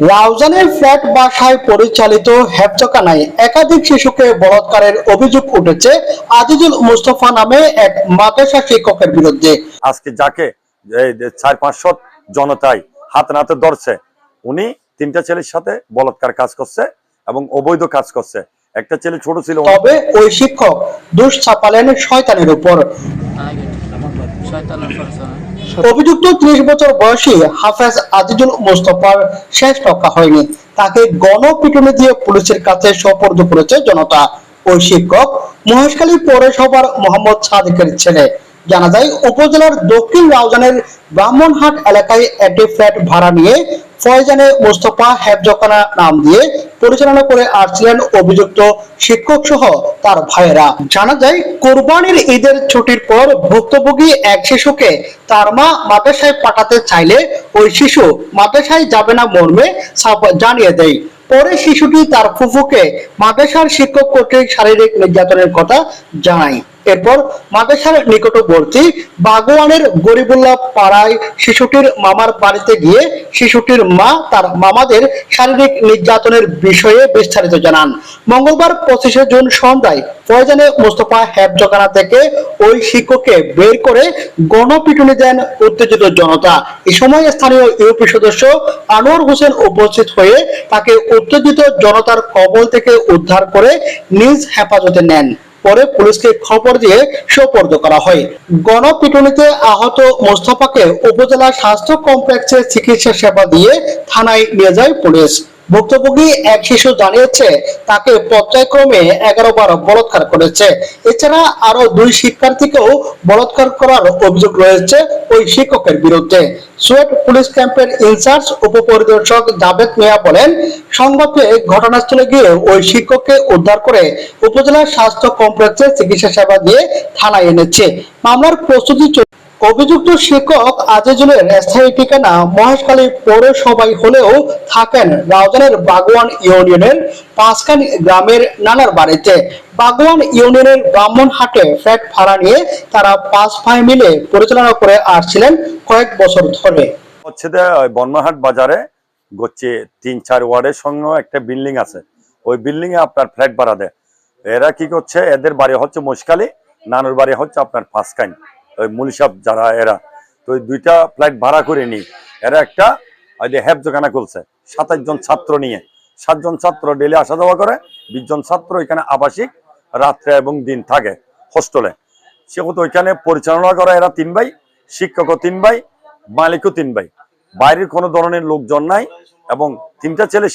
রাউজানের flat বাসায় পরিচালিত হেফজকানায় একাধিক শিশুকে বলাৎকারের অভিযোগ উঠেছে আজিজুল মুস্তফা নামে এক মাদ্রাসা শিক্ষকের বিরুদ্ধে। আজকে যাকে চার পাঁচশো জনতাই হাত নাতে ধরছে উনি তিনটা ছেলের সাথে বলাৎকার কাজ করছে এবং অবৈধ কাজ করছে। একটা ছেলে ছোট ছিল তবে ওই শিক্ষক দুষ চাপালেন শয়তানের উপর। শয়তানের অভিযুক্ত ত্রিশ বছর বয়সী হাফেজ আজিজুল মুস্তফার শেষ রক্ষা হয়নি। তাকে গণপিটুনি দিয়ে পুলিশের কাছে সোপর্দ করেছে জনতা। ওই শিক্ষক মহেশখালী পৌরসভার মোহাম্মদ সাদিকের ছেলে। জানা যায়, উপজেলার দক্ষিণ রাউজানের ব্রাহ্মণহাট এলাকায় একটি ফ্ল্যাট ভাড়া নিয়ে ফয়জানে মোস্তফা হেফজখানা নাম দিয়ে পরিচালনা করে আসছিলেন অভিযুক্ত শিক্ষক সহ তার ভাইয়েরা। জানা যায়, কোরবানির ঈদের ছুটির পর ভুক্তভোগী এক শিশুকে তার মা মাদ্রাসায় পাঠাতে চাইলে ওই শিশু মাদ্রাসায় যাবে না মর্মে জানিয়ে দেয়। পরে শিশুটি তার ফুফুকে মাদ্রাসার শিক্ষক কর্তৃক শারীরিক নির্যাতনের কথা জানায়। এরপর মাদ্রাসার নিকটবর্তী বাগোয়ানের গরিবুল্লাহ পাড়ায় শিশুটির মামার বাড়িতে গিয়ে শিশুটির মা তার মামাদের শারীরিক নির্যাতনের বিষয়ে বিস্তারিত জানান। মঙ্গলবার পঁচিশে জুন সন্ধ্যায় ফয়জানে মোস্তফা হেফজখানা থেকে ওই শিক্ষককে বের করে গণপিটুনি দেন উত্তেজিত জনতা। এ সময় স্থানীয় ইউপি সদস্য আনোয়ার হোসেন উপস্থিত হয়ে তাকে উত্তেজিত জনতার কবল থেকে উদ্ধার করে নিজ হেফাজতে নেন। পরে পুলিশকে খবর দিয়ে সোপর্দ করা হয়। গণপিটুনিতে আহত মোস্তফাকে উপজেলা স্বাস্থ্য কমপ্লেক্সে চিকিৎসা সেবা দিয়ে থানায় নিয়ে যায় পুলিশ। ভুক্তভোগী এক শিশু জানিয়েছে, তাকে পর্যায়ক্রমে এগারো বার বলাৎকার করেছে। এছাড়া আরও দুই শিক্ষার্থীকেও বলাৎকার করার অভিযোগ রয়েছে ওই শিক্ষকের বিরুদ্ধে। পুলিশ ক্যাম্পের ইনচার্জ, উপপরিদর্শক জাভেদ মিয়া বলেন সংবাদ ঘটনাস্থলে গিয়ে ওই শিক্ষককে উদ্ধার করে উপজেলা স্বাস্থ্য কমপ্লেক্সে চিকিৎসা সেবা দিয়ে থানায় এনেছে। মামলার প্রস্তুতি অভিযুক্ত শিক্ষক আজিজুলের স্থায়ী ঠিকানা মহেশখালী পৌরসভায় হলেও থাকেন রাউজানের বাগওয়ান ইউনিয়নের পাঁচখান গ্রামের নানার বাড়িতে। বাগওয়ান ইউনিয়নের ব্রাহ্মণহাটে ফ্ল্যাট ভাড়া নিয়ে তারা পাঁচ ভাই মিলে পরিচালনা করে আসছিলেন কয়েক বছর ধরে। হচ্ছে বর্মাহাট বাজারে হচ্ছে তিন চার ওয়ার্ডের সঙ্গে একটা বিল্ডিং আছে। ওই বিল্ডিং এ আপনার ফ্ল্যাট ভাড়া দেয়। এরা কি করছে, এদের বাড়ি হচ্ছে মুশকালি নানুর বাড়ি হচ্ছে আপনার পাঁচকাইন ওই মুলিসাব যারা, এরা। তো ওই দুইটা ফ্লাইট ভাড়া করে নি এরা একটা, ওই যে হ্যাপ দোকানা খুলছে সাতাশ জন ছাত্র নিয়ে। সাতজন ছাত্র ডেলি আসা যাওয়া করে, বিশ জন ছাত্র এখানে আবাসিক, রাত্রে এবং দিন থাকে হোস্টেলে। সেহেতু ওইখানে পরিচালনা করা এরা তিন ভাই, শিক্ষকও তিন ভাই, মালিকও তিন ভাই। বাইরের কোনো ধরনের লোকজন নাই এবং তিনটা ছেলে